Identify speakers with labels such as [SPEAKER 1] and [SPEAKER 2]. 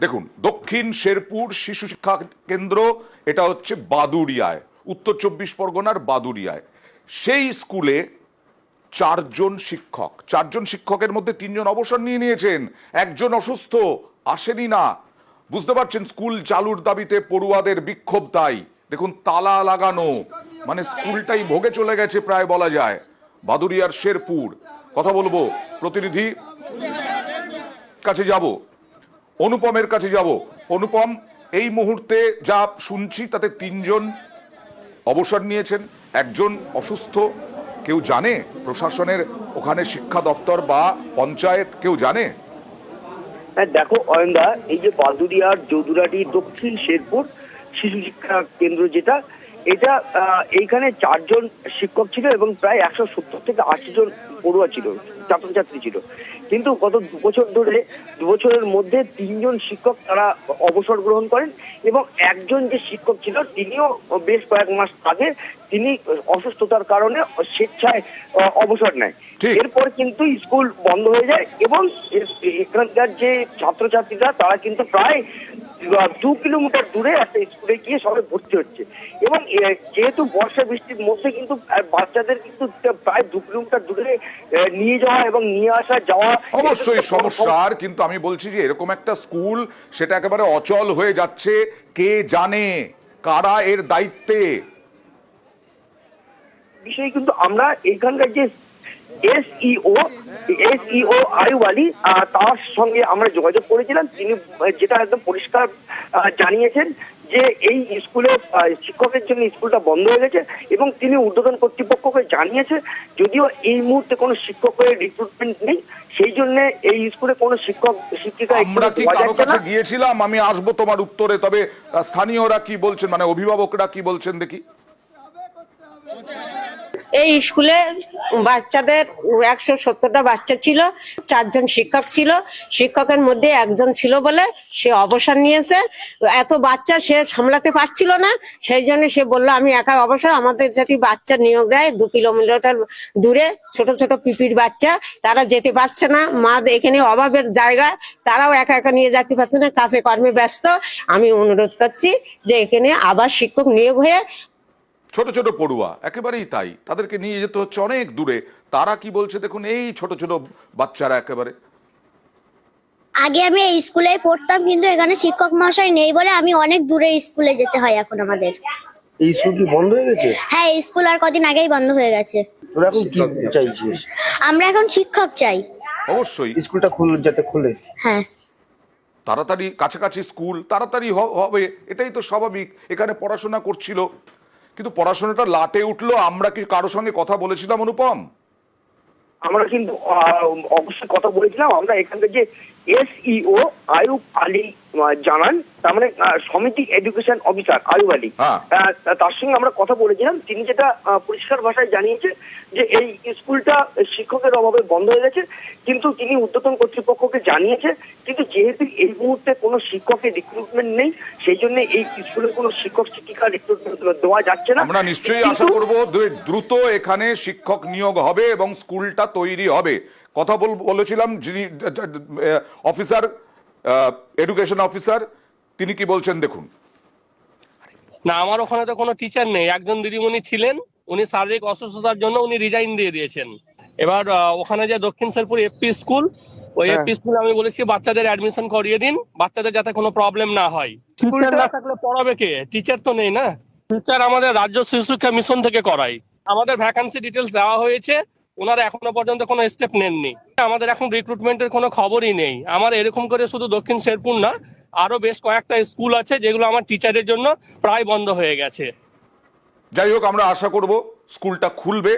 [SPEAKER 1] দেখুন, দক্ষিণ শেরপুর শিশু শিক্ষা কেন্দ্র, এটা হচ্ছে বাদুড়িয়ায়, উত্তর চব্বিশ পরগনার বাদুড়িয়ায়। সেই স্কুলে চারজন শিক্ষক, চারজন শিক্ষকের মধ্যে তিনজন অবসর নিয়ে নিয়েছেন, একজন অসুস্থ, আসেনি না। বুঝতে পারছেন, স্কুল চালুর দাবিতে পড়ুয়াদের বিক্ষোভ তাই। দেখুন, তালা লাগানো মানে স্কুলটাই ভোগে চলে গেছে প্রায় বলা যায়। বাদুরিয়ার শেরপুর, কথা বলব, প্রতিনিধি কাছে যাব। অনুপমের কাছে যাব। অনুপম, এই মুহূর্তে যা শুনছি তাতে তিনজন অবসর নিয়েছেন, একজন অসুস্থ, কেউ জানে প্রশাসনের ওখানে শিক্ষা দপ্তর বা পঞ্চায়েত কেউ জানে?
[SPEAKER 2] হ্যাঁ দেখো, অয়নদা, এই যে বাদুরিয়ার যদুরাটি দক্ষিণ শেরপুর শিশু শিক্ষা কেন্দ্র যেটা এটা এইখানে চারজন শিক্ষক ছিল এবং প্রায় একশো সত্তর থেকে আশি জন পড়ুয়া ছিল ছাত্রছাত্রী ছিল। কিন্তু গত দু বছর ধরে দু বছরের মধ্যে তিনজন শিক্ষক তারা অবসর গ্রহণ করেন এবং একজন যে শিক্ষক ছিল তিনিও বেশ কয়েক মাস আগে তিনি অসুস্থতার কারণে স্বেচ্ছায় অবসর নেয়। এরপর কিন্তু স্কুল বন্ধ হয়ে যায় এবং এখানকার যে ছাত্রছাত্রীরা তারা কিন্তু প্রায় দু কিলোমিটার দূরে একটা স্কুলে গিয়ে সবাই ভর্তি হচ্ছে। এবং যেহেতু বর্ষা বৃষ্টির মধ্যে কিন্তু বাচ্চাদের কিন্তু প্রায় দু কিলোমিটার দূরে নিয়ে যাওয়া এবং নিয়ে আসা যাওয়া
[SPEAKER 1] অবশ্যই সমস্যার কিন্তু আমি বলছি যে এরকম একটা স্কুল সেটা একেবারে অচল হয়ে যাচ্ছে। কে জানে? কারা এর দায়িত্বে?
[SPEAKER 2] বিষয় কিন্তু আমরা এখানকার যে এসইও এসইও আয়ুবালি তার সঙ্গে আমরা যোগাযোগ করেছিলাম। তিনি যেটা একদম পরিষ্কার জানিয়েছেন যে এই স্কুলে শিক্ষকের জন্য স্কুলটা বন্ধ হয়ে গেছে এবং তিনি ঊর্ধ্বতন কর্তৃপক্ষকে জানিয়েছে যদিও এই মুহূর্তে কোনো শিক্ষকের রিক্রুটমেন্ট নেই সেই জন্য এই স্কুলে কোনো শিক্ষক শিক্ষিকা
[SPEAKER 1] আমরা
[SPEAKER 2] কারও
[SPEAKER 1] কাছে গিয়েছিলাম? আমি আসব তোমার উত্তরে তবে স্থানীয়রা কি বলছেন? মানে অভিভাবকরা কি বলছেন দেখি?
[SPEAKER 3] এই স্কুলে বাচ্চাদের একশো সত্তরটা বাচ্চা ছিল, চারজন শিক্ষক ছিল। শিক্ষকের মধ্যে একজন ছিল বলে সে অবসর নিয়েছে। এত বাচ্চা সে সামলাতে পারছিল না, সেই জন্য সে বলল, আমি একা অবসর, আমাদের যদি বাচ্চা নিয়োগ দেয় দু কিলোমিটার দূরে, ছোট ছোট পিপির বাচ্চা, তারা যেতে পারছে না। মা এখানে অভাবের জায়গা, তারাও একা একা নিয়ে যেতে পারছে না কাছে কর্মে ব্যস্ত। আমি অনুরোধ করছি যে এখানে আবার শিক্ষক নিয়োগ হয়ে
[SPEAKER 1] ছোট ছোট পড়ুয়া একেবারেই তাই। তাদেরকে নিয়ে যেতে হচ্ছে অনেক দূরে। তারা কি বলছে দেখুন এই ছোট ছোট বাচ্চারা একেবারে।
[SPEAKER 4] আগে আমি এই স্কুলে পড়তাম কিন্তু এখানে শিক্ষক মহাশয় নেই বলে আমি অনেক দূরে স্কুলে যেতে হয় এখন আমাদের।
[SPEAKER 5] এই স্কুল কি বন্ধ হয়ে গেছে?
[SPEAKER 4] হ্যাঁ স্কুল আর কদিন আগেই বন্ধ হয়ে গেছে।
[SPEAKER 5] তোরা এখন কি চাইছিস?
[SPEAKER 4] আমরা এখন শিক্ষক চাই।
[SPEAKER 1] অবশ্যই।
[SPEAKER 5] স্কুলটা খুল যাতে খুলে।
[SPEAKER 4] হ্যাঁ।
[SPEAKER 1] তাড়াতাড়ি কাছাকাছি স্কুল তাড়াতাড়ি হ- হবে। এটাই তো স্বাভাবিক। এখানে পড়াশোনা করছিল। কিন্তু পড়াশোনাটা লাটে উঠল, আমরা কি কারোর সঙ্গে কথা বলেছিলাম, অনুপম?
[SPEAKER 2] আমরা কিন্তু অবশ্যই কথা বলেছিলাম, আমরা এখানকার যে এসইও আয়ুব আলী জানান তার মানে সমিতি এডুকেশন অফিসার আয়ুব আলী।
[SPEAKER 1] হ্যাঁ।
[SPEAKER 2] তার সঙ্গে আমরা কথা বলেছিলাম। তিনি যেটা পরিষ্কার ভাষায় জানিয়েছে যে এই স্কুলটা শিক্ষকের অভাবে বন্ধ হয়ে গেছে কিন্তু তিনি ঊর্ধ্বতন কর্তৃপক্ষকে জানিয়েছে কিন্তু যেহেতু এই মুহূর্তে কোনো শিক্ষকের রিক্রুটমেন্ট নেই সেই জন্য এই স্কুলে কোনো শিক্ষক শিক্ষিকা রিক্রুটমেন্ট দেওয়া যাচ্ছে না।
[SPEAKER 1] আমরা নিশ্চয়ই আশা করব দ্রুত এখানে শিক্ষক নিয়োগ হবে এবং স্কুলটা তৈরি হবে। কথা বল বলেছিলাম যিনি অফিসার এডুকেশন অফিসার তিনি কি বলছেন দেখুন।
[SPEAKER 6] না আমার ওখানে তো কোনো টিচার নেই। একজন দিদিমণি ছিলেন উনি শারীরিক অসুস্থতার জন্য উনি রিজাইন দিয়ে দিয়েছেন। এবার ওখানে যে দক্ষিণ শেরপুর এফপি স্কুল ওই
[SPEAKER 5] হ্যাঁ।
[SPEAKER 6] এফপি স্কুলে আমি বলেছি বাচ্চাদের অ্যাডমিশন করিয়ে দিন বাচ্চাদের যাতে কোনো প্রবলেম না হয়। টিচার না থাকলে পড়াবে কে? টিচার তো নেই না। টিচার আমাদের রাজ্য শিশু শিক্ষা মিশন থেকে করাই আমাদের ভ্যাকান্সি ডিটেলস দেওয়া হয়েছে। ওনারা এখনও পর্যন্ত কোনো স্টেপ নেননি। আমাদের এখন রিক্রুটমেন্টের কোনো খবরই নেই। আমার এরকম করে শুধু দক্ষিণ শেরপুর না, আরও বেশ কয়েকটা স্কুল আছে যেগুলো আমার টিচারের জন্য প্রায় বন্ধ হয়ে গেছে।
[SPEAKER 1] যাই হোক, আমরা আশা করব স্কুলটা খুলবে।